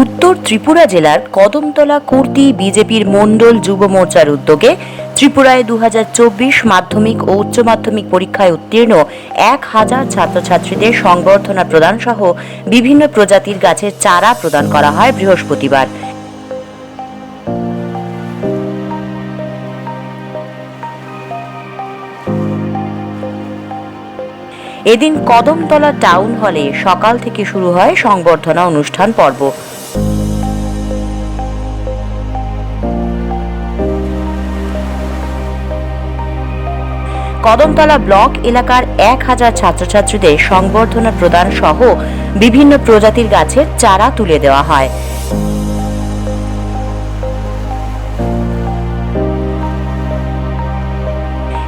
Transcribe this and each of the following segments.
উত্তর ত্রিপুরা জেলার কদমতলা কুর্তি বিজেপির মণ্ডল যুব মোর্চার উদ্যোগে ত্রিপুরায় দু হাজার চব্বিশ মাধ্যমিক ও উচ্চ মাধ্যমিক পরীক্ষায় উত্তীর্ণ এক হাজার ছাত্রছাত্রীদের সংবর্ধনা প্রদান সহ বিভিন্ন প্রজাতির গাছের চারা প্রদান করা হয় বৃহস্পতিবার। এদিন কদমতলা টাউন হলে সকাল থেকে শুরু হয় সংবর্ধনা অনুষ্ঠান পর্ব। কদমতলা ব্লক এলাকার এক হাজার ছাত্রছাত্রীদের সংবর্ধনা প্রদান সহ বিভিন্ন প্রজাতির গাছের চারা তুলে দেওয়া হয়।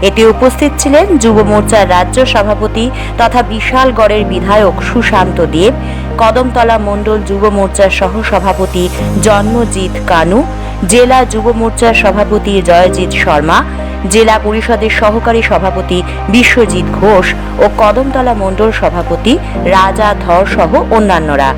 এতে উপস্থিত ছিলেন যুব মোর্চার রাজ্য সভাপতি তথা বিশালগড়ের বিধায়ক সুশান্ত দেব, কদমতলা মণ্ডল যুব মোর্চার সহ সভাপতি জন্মজিৎ কানু, জেলা যুব মোর্চার সভাপতি জয়জিৎ শর্মা জেলা পরিষদের সহকারী সভাপতি বিশ্বজিৎ ঘোষ ও কদমতলা মণ্ডল সভাপতি রাজা ধর সহ অন্যান্যরা।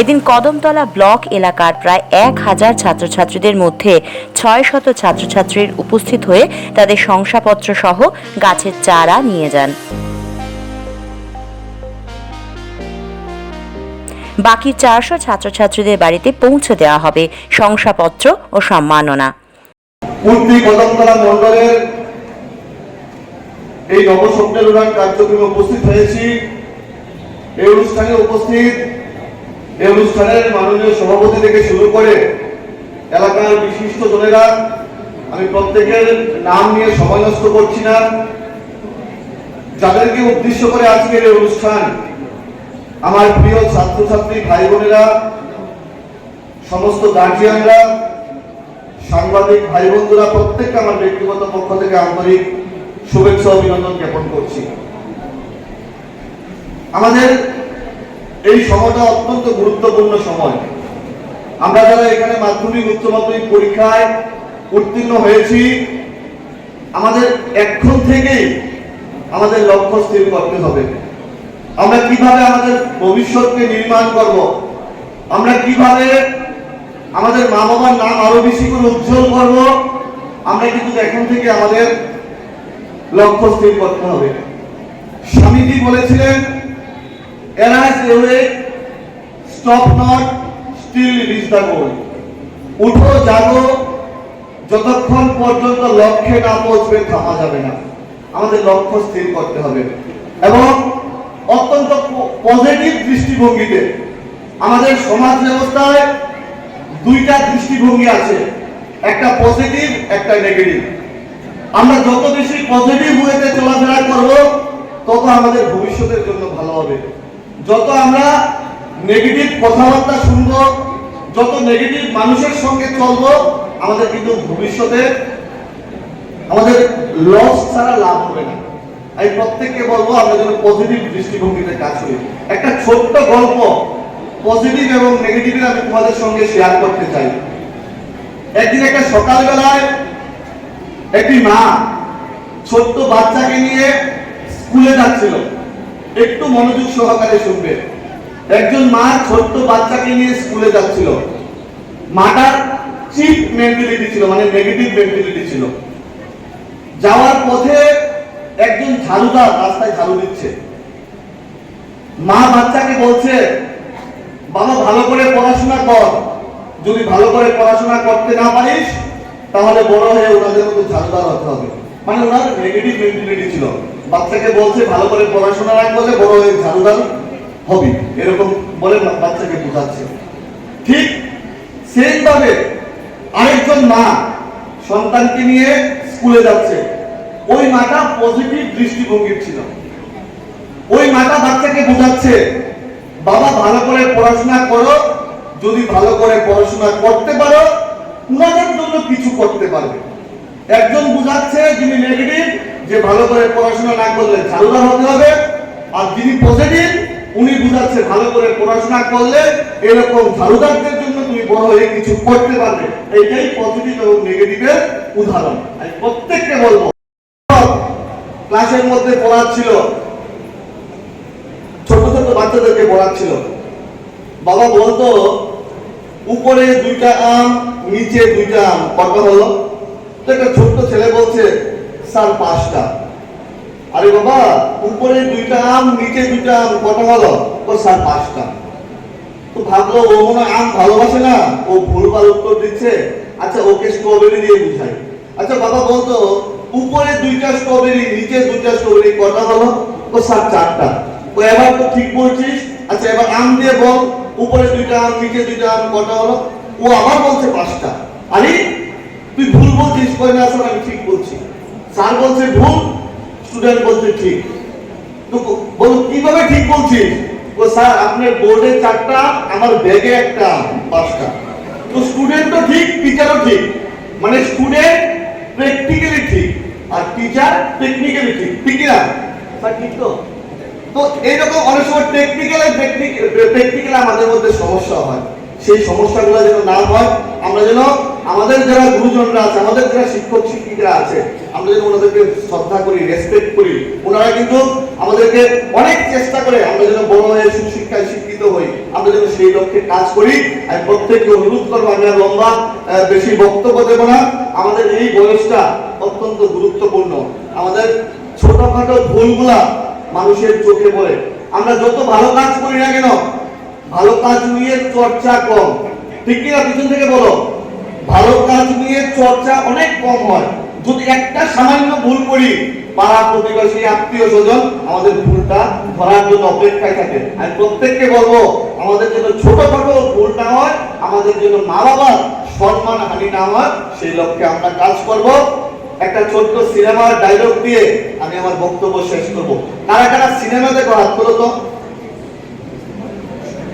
এদিন কদমতলা ব্লক এলাকার প্রায় এক হাজার ছাত্রছাত্রীদের মধ্যে ছয় শত ছাত্রছাত্রীর উপস্থিত হয়ে তাদের শংসাপত্র সহ গাছের চারা নিয়ে যান। বাকি চারশো ছাত্রছাত্রীদের বাড়িতে পৌঁছে দেওয়া হবে শংসাপত্র ও সম্মাননা। এই কার্যক্রমে উপস্থিত হয়েছি। এই অনুষ্ঠানে উপস্থিত, এই অনুষ্ঠানের মাননীয় সভাপতি থেকে শুরু করে এলাকার বিশিষ্ট জনেরা, আমি প্রত্যেকের নাম নিয়ে সময় নষ্ট করছি না। যাদেরকে উদ্দেশ্য করে আজকের এই অনুষ্ঠান আমার প্রিয় ছাত্রছাত্রী ভাই বোনেরা সমস্ত গার্জিয়ানরা সাংবাদিক ভাই বন্ধুরা প্রত্যেককে আমার ব্যক্তিগত পক্ষ থেকে আন্তরিক শুভেচ্ছা অভিনন্দন জ্ঞাপন করছি। আমাদের এই সময়টা অত্যন্ত গুরুত্বপূর্ণ সময়। আমরা যারা এখানে মাধ্যমিক, উচ্চ মাধ্যমিক পরীক্ষায় উত্তীর্ণ হয়েছি, আমাদের এখন থেকেই আমাদের লক্ষ্য স্থির করতে হবে। আমরা কীভাবে আমাদের ভবিষ্যৎকে নির্মাণ করব? আমরা কীভাবে আমাদের মা বাবার নাম আরও বেশি করে উজ্জ্বল করব? আমরা কিন্তু এখন থেকে আমাদের লক্ষ্য স্থির করতে হবে। স্বামীজি বলেছিলেন arise awake stop not, still reach the goal. উঠো, জাগো, যতক্ষণ পর্যন্ত লক্ষ্যে না পৌঁছবে থামা যাবে না। আমাদের লক্ষ্য স্থির করতে হবে। এবং অত্যন্ত পজিটিভ দৃষ্টিভঙ্গিতে আমাদের সমাজ ব্যবস্থায় দুইটা দৃষ্টিভঙ্গি আছে, একটা পজিটিভ, একটা নেগেটিভ। আমরা যত বেশি পজিটিভ ওয়েতে চলাফেরা করব, তত আমাদের ভবিষ্যতের জন্য ভালো হবে। যত আমরা নেগেটিভ কথাবার্তা শুনব, যত নেগেটিভ মানুষের সঙ্গে চলবো, আমাদের কিন্তু ভবিষ্যতে আমাদের লস ছাড়া লাভ হবে না। আমি প্রত্যেককে বলব, আমরা যেন পজিটিভ দৃষ্টিভঙ্গিতে কাজ করি। একটা ছোট্ট গল্প পজিটিভ এবং নেগেটিভের আমি তোমাদের সঙ্গে শেয়ার করতে চাই। একদিন একটা সকালবেলায় একটি মা ছোট্ট বাচ্চাকে নিয়ে স্কুলে যাচ্ছিল। একটু মনোযোগ সহকারে শুনবে। একজন মা ছোট্ট বাচ্চাকে নিয়ে স্কুলে যাচ্ছিল। মাটার চিপ মেন্টালিটি ছিল মানে নেগেটিভ মেন্টালিটি ছিল। যাওয়ার পথে একজন ঝাড়ুদার রাস্তায় ঝাড়ু দিচ্ছে। মা বাচ্চাকে বলছে, বাবা, ভালো করে পড়াশোনা কর। যদি ভালো করে পড়াশোনা করতে না পারিস, তাহলে বড় হয়ে ওনাদের মতো ঝাড়ুদার হতে হবে। মানে ওনার নেগেটিভ মেন্টালিটি ছিল। বাচ্চাকে বলছে, ভালো করে পড়াশোনা না করলে বড় হয়ে ঝাড়ুদার হবি। এরকম বলে বাচ্চাকে বোঝাচ্ছে। ঠিক সেইভাবে আরেকজন মা সন্তানকে নিয়ে স্কুলে যাচ্ছে। ওই মাটা পজিটিভ দৃষ্টিভঙ্গির ছিল। ওই মাটা বাচ্চাকে বোঝাচ্ছে, বাবা, ভালো করে পড়াশোনা করো, যদি ভালো করে পড়াশোনা করতে পারো উনাদের জন্য কিছু করতে পারবে। একজন বুঝাচ্ছে, যিনি নেগেটিভ যে ভালো করে পড়াশোনা না করলে ঝালুদার হতে হবে, আর যিনি পজিটিভ উনি বুঝাচ্ছে ভালো করে পড়াশোনা করলে এরকম ঝালুদারদের জন্য তুমি বড় হয়ে কিছু করতে পারবে। এইটাই পজিটিভ এবং নেগেটিভের উদাহরণ। আমি প্রত্যেককে বলব ক্লাসের মধ্যে পড়াচ্ছিল। ছোট ছোট বাচ্চাদেরকে পড়াচ্ছিল। বাবা বলতো, উপরে দুইটা আম, নিচে দুইটা আম। কত হলো, তো একটা ছোট্ট ছেলে বলছে, স্যার, পাঁচটা। আরে বাবা, উপরে দুইটা আম, নিচে দুইটা আম। কত হলো তো স্যার, পাঁচটা। তো ভাবলো, ও মনে আম ভালোবাসে না? ও ভুলভাল উত্তর দিচ্ছে? আচ্ছা ওকে স্ট্রবেরি দিয়ে বুঝাই। আচ্ছা বাবা বলতো উপরে দুইটা স্ট্রবেরি নিচে দুইটা স্ট্রবেরি কটা হলো তো স্যার, চারটা। তো এবার তো ঠিক বলছিস? আচ্ছা এবার আম দিয়ে বল। উপরে দুইটা আম, নিচে দুইটা আম কটা হলো ও আবার বলছে পাঁচটা। আরে, তুই ভুল বলছিস, কই না, স্যার, আমি ঠিক বলছি। স্যার বলছে ভুল স্টুডেন্ট বলছে ঠিক। তো বলো, কীভাবে ঠিক বলছিস? ও স্যার, আপনার বোর্ডে চারটা, আমার ব্যাগে একটা পাঁচটা। তো স্টুডেন্ট তো ঠিক টিচারও ঠিক। মানে স্টুডেন্ট প্র্যাকটিক্যালি আর টিচার টেকনিক্যালি ঠিক ঠিক তো? তো এইরকম অনেক সময় টেকনিক্যাল প্র্যাকটিক্যাল আমাদের মধ্যে সমস্যা হয়। সেই সমস্যাগুলো যেন না হয় আমরা যেন আমাদের যারা গুরুজনরা আছে আমাদের যারা শিক্ষক আছে আমরা যেন ওনাদেরকে শ্রদ্ধা করি রেসপেক্ট করি ওনারা কিন্তু আমাদেরকে অনেক চেষ্টা করে আমরা যেন বড় হয়ে সুশিক্ষায় শিক্ষিত হই আমরা যেন সেই লক্ষ্যে কাজ করি। আমি প্রত্যেককে অনুরোধ করব আমি আর লম্বা বেশি বক্তব্য দেব না। আমাদের এই বয়সটা অত্যন্ত গুরুত্বপূর্ণ। আমাদের ছোটখাটো ভুলগুলা মানুষের চোখে পড়ে। আমরা যত ভালো কাজ করি না কেন, ভালো কাজ নিয়ে চর্চা কম। ঠিক কিনা পিছন থেকে বলো? ভালো কাজ নিয়ে চর্চা অনেক কম হয়। যদি একটা সামান্য ভুল করি, পাড়া প্রতিবেশী, আত্মীয় স্বজন আমাদের ভুলটা ধরার জন্য অপেক্ষায় থাকে। আমি প্রত্যেককে বলব, আমাদের জন্য ছোটখাটো ভুল না হয়, আমাদের জন্য মা বাবার সম্মান হানি না হয়, সেই লক্ষ্যে আমরা কাজ করব। একটা ছোট্ট সিনেমার ডায়লগ দিয়ে আমি আমার বক্তব্য শেষ করব। কারা কারা সিনেমা দেখো হাত তোলো তো?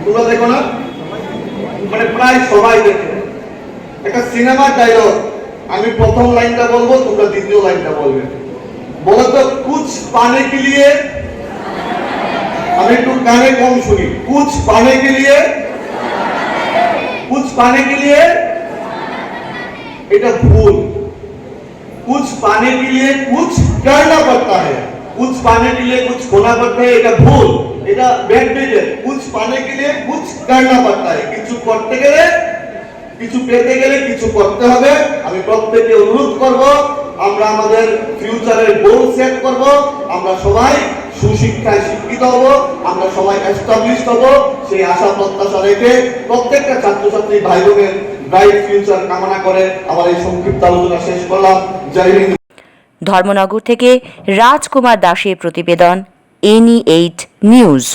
তোমরা দেখো না? মানে প্রায় সবাই দেখে। একটা সিনেমার ডায়লগ আমি প্রথম লাইনটা বলব, তোমরা দ্বিতীয় লাইনটা বলবে। বলো তো কুছ পানে কে লিয়ে? আমি একটু কানে কম শুনি। কুছ পানে কে লিয়ে? কুছ পানে কে লিয়ে? এটা ভুল। कुछ पाने के लिए कुछ करना पड़ता है कुछ पाने के लिए कुछ खोना पड़ता है এটা ভুল এটা ব্যাড ডিজে कुछ पाने के लिए कुछ करना पड़ता है কিছু করতে গেলে কিছু পেতে গেলে কিছু করতে হবে আমি প্রত্যেককে অনুরোধ করব আমরা আমাদের ফিউচারের গোল সেট করব আমরা সবাই সুশিক্ষায় শিক্ষিত হব আমরা সবাই এস্টাবলিশ হব সেই আশা প্রত্যাশা রেখে প্রত্যেকটা ছাত্রছাত্রী ভাই বোনের ব্রাইট ফিউচার কামনা করে আমার এই সংক্ষিপ্ত আলোচনা শেষ করলাম জয় হিন্দ ধর্মনগর থেকে রাজকুমার দাসের প্রতিবেদন এনি এইট নিউজ